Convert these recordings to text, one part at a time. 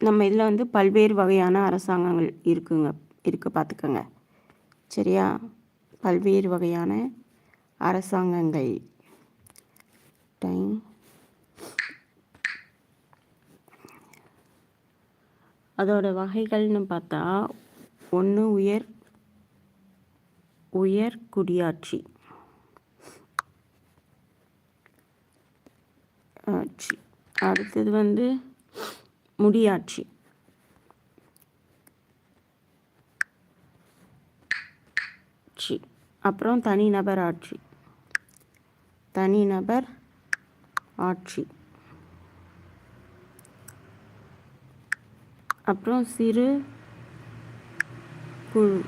நம்ம இதில் வந்து பல்வேறு வகையான அரசாங்கங்கள் இருக்குங்க இருக்குது பார்த்துக்கோங்க. சரியா? பல்வேறு வகையான அரசாங்கங்கள். டைம். அதோட வகைகள்னு பார்த்தா ஒன்று உயர் உயர் குடியாட்சி. ஆட்சி. அடுத்தது வந்து முடியாட்சி ஆட்சி அப்புறம் தனிநபர் ஆட்சி. தனிநபர் ஆட்சி. அப்புறம் சிறு குழு.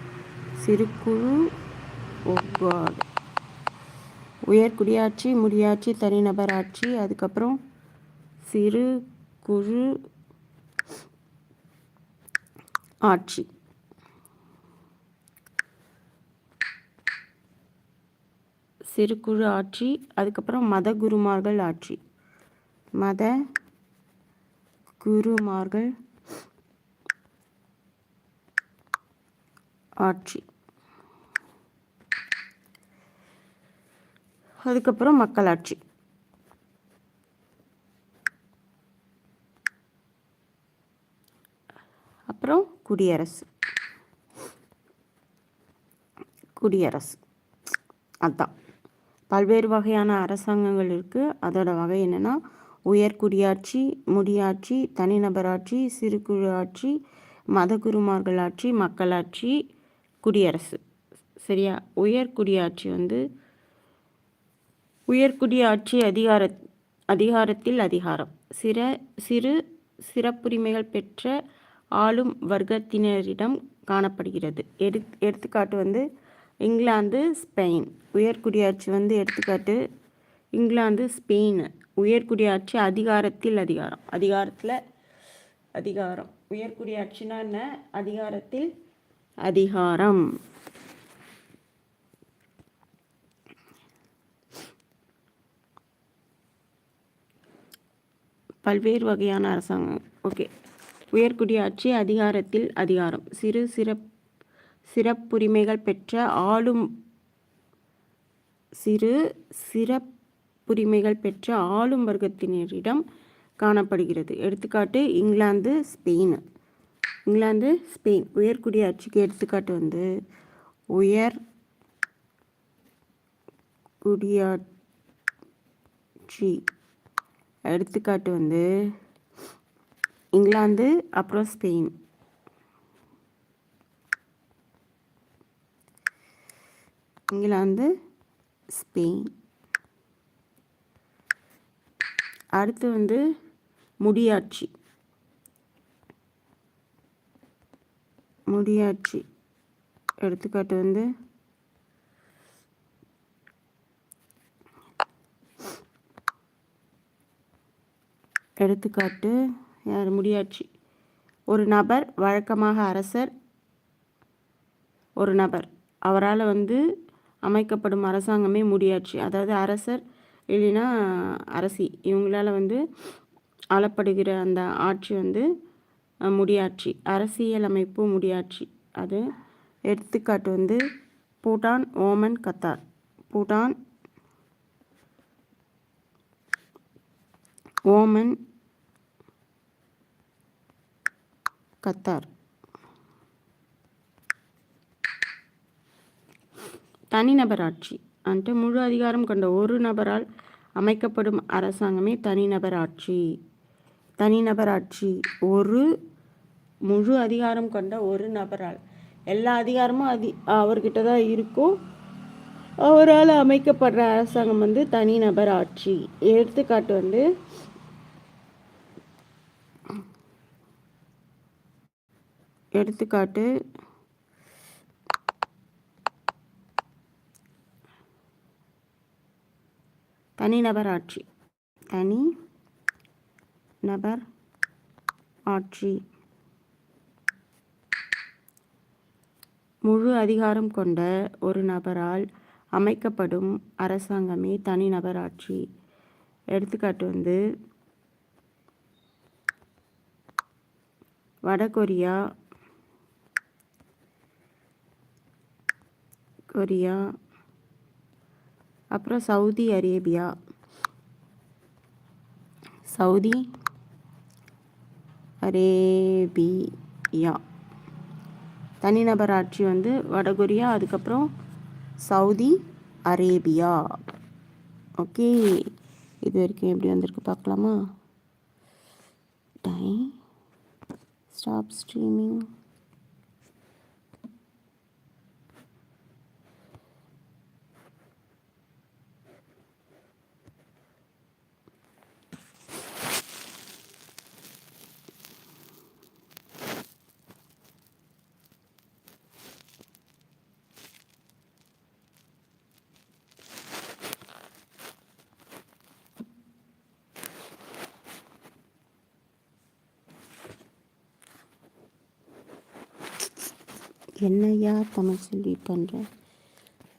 சிறு குழு ஒவ்வாடு உயர் குடியாட்சி முடியாட்சி தனிநபர் ஆட்சி அதுக்கப்புறம் சிறு குழு ஆட்சி. சிறு குழு ஆட்சி அதுக்கப்புறம் மத குருமார்கள் ஆட்சி. மத குருமார்கள் ஆட்சி. அதுக்கப்புறம் மக்களாட்சி அப்புறம் குடியரசு. குடியரசு. அதான். பல்வேறு வகையான அரசாங்கங்கள் இருக்குது அதோட வகை என்னென்னா உயர்குடியாட்சி முடியாட்சி தனிநபராட்சி சிறு குழு ஆட்சி மதகுருமார்கள் ஆட்சி மக்களாட்சி குடியரசு. சரியா? உயர்குடியாட்சி வந்து உயர்குடியாட்சி அதிகார அதிகாரத்தில் அதிகாரம். சிற சிறு சிறப்புரிமைகள் பெற்ற ஆளும் வர்க்கத்தினரிடம் காணப்படுகிறது. எடு எடுத்துக்காட்டு வந்து இங்கிலாந்து ஸ்பெயின். உயர்குடியாட்சி வந்து எடுத்துக்காட்டு இங்கிலாந்து ஸ்பெயின். உயர்குடியாட்சி அதிகாரத்தில் அதிகாரம். அதிகாரத்தில் அதிகாரம். உயர்குடியாட்சினா என்ன? அதிகாரத்தில் அதிகாரம். பல்வேறு வகையான அரசாங்கம். ஓகே. உயர்குடியாட்சி அதிகாரத்தில் அதிகாரம். சிறு சிறப் சிறப்புரிமைகள் பெற்ற ஆளும் சிறு சிறப்புரிமைகள் பெற்ற ஆளும் வர்க்கத்தினரிடம் காணப்படுகிறது. எடுத்துக்காட்டு இங்கிலாந்து ஸ்பெயின். England Spain. உயர்குடியாட்சிக்கு எடுத்துக்காட்டு வந்து உயர் குடியாட்சி. எடுத்துக்காட்டு வந்து இங்கிலாந்து அப்புறம் ஸ்பெயின். England Spain. அடுத்து வந்து முடியாட்சி. முடியாட்சி. எடுத்துக்காட்டு வந்து எடுத்துக்காட்டு யார்? முடியாட்சி. ஒரு நபர் வழக்கமாக அரசர் ஒரு நபர். அவரால் வந்து அமைக்கப்படும் அரசாங்கமே முடியாட்சி. அதாவது அரசர் இல்லைன்னா அரசி. இவங்களால் வந்து ஆளப்படுகிற அந்த ஆட்சி வந்து முடியாட்சி. அரசியல் அமைப்பு முடியாட்சி. அது எடுத்துக்காட்டு வந்து Bhutan Oman Qatar. Bhutan Oman Qatar. தனிநபர் ஆட்சி. அன்ட்டு முழு அதிகாரம் கொண்ட ஒரு நபரால் அமைக்கப்படும் அரசாங்கமே தனிநபர் ஆட்சி. தனிநபர் ஆட்சி. ஒரு முழு அதிகாரம் கொண்ட ஒரு நபரால். எல்லா அதிகாரமும் அதி அவர்கிட்ட தான் இருக்கும். அவரால் அமைக்கப்படுற அரசாங்கம் வந்து தனிநபர் ஆட்சி. எடுத்துக்காட்டு வந்து எடுத்துக்காட்டு தனிநபர் ஆட்சி. தனி நபர் ஆட்சி. முழு அதிகாரம் கொண்ட ஒரு நபரால் அமைக்கப்படும் அரசாங்கமே தனிநபர் ஆட்சி. எடுத்துக்காட்டு வந்து வடகொரியா கொரியா அப்புறம் சவுதி அரேபியா. Saudi Arabia. தனிநபர் ஆட்சி வந்து வடகொரியா அதுக்கப்புறம் சவுதி அரேபியா. ஓகே இது வரைக்கும் எப்படி வந்திருக்கு பார்க்கலாமா? டைம் ஸ்டாப் ஸ்ட்ரீமிங் என்னையா தமிழ் சொல்லி பண்ணுற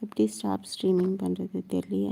எப்படி ஸ்டாப் ஸ்ட்ரீமிங் பண்ணுறது தெரியல